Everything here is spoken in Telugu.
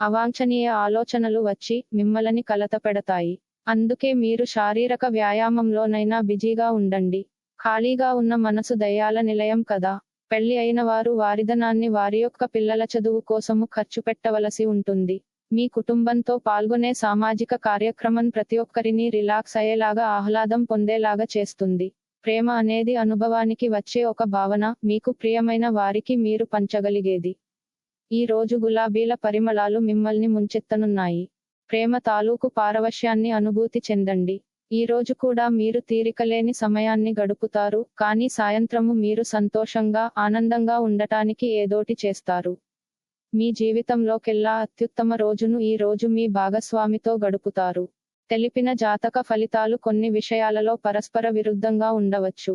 అవాంఛనీయ ఆలోచనలు వచ్చి మిమ్మల్ని కలతపెడతాయి. అందుకే మీరు శారీరక వ్యాయామంలోనైనా బిజీగా ఉండండి. ఖాళీగా ఉన్న మనసు దయాల నిలయం కదా. పెళ్ళి అయిన వారు వారిధనాన్ని వారి యొక్క పిల్లల చదువు కోసము ఖర్చు పెట్టవలసి ఉంటుంది. మీ కుటుంబంతో పాల్గొనే సామాజిక కార్యక్రమం ప్రతి ఒక్కరిని రిలాక్స్ అయ్యేలాగా ఆహ్లాదం పొందేలాగా చేస్తుంది. ప్రేమ అనేది అనుభవానికి వచ్చే ఒక భావన. మీకు ప్రియమైన వారికి మీరు పంచగలిగేది. ఈ రోజు గులాబీల పరిమళాలు మిమ్మల్ని ముంచెత్తనున్నాయి. ప్రేమ తాలూకు పారవశ్యాన్ని అనుభూతి చెందండి. ఈ రోజు కూడా మీరు తీరికలేని సమయాన్ని గడుపుతారు కానీ సాయంత్రము మీరు సంతోషంగా ఆనందంగా ఉండటానికి ఏదోటి చేస్తారు. మీ జీవితంలోకెల్లా అత్యుత్తమ రోజును ఈ రోజు మీ భాగస్వామితో గడుపుతారు. తెలిపిన జాతక ఫలితాలు కొన్ని విషయాలలో పరస్పర విరుద్ధంగా ఉండవచ్చు.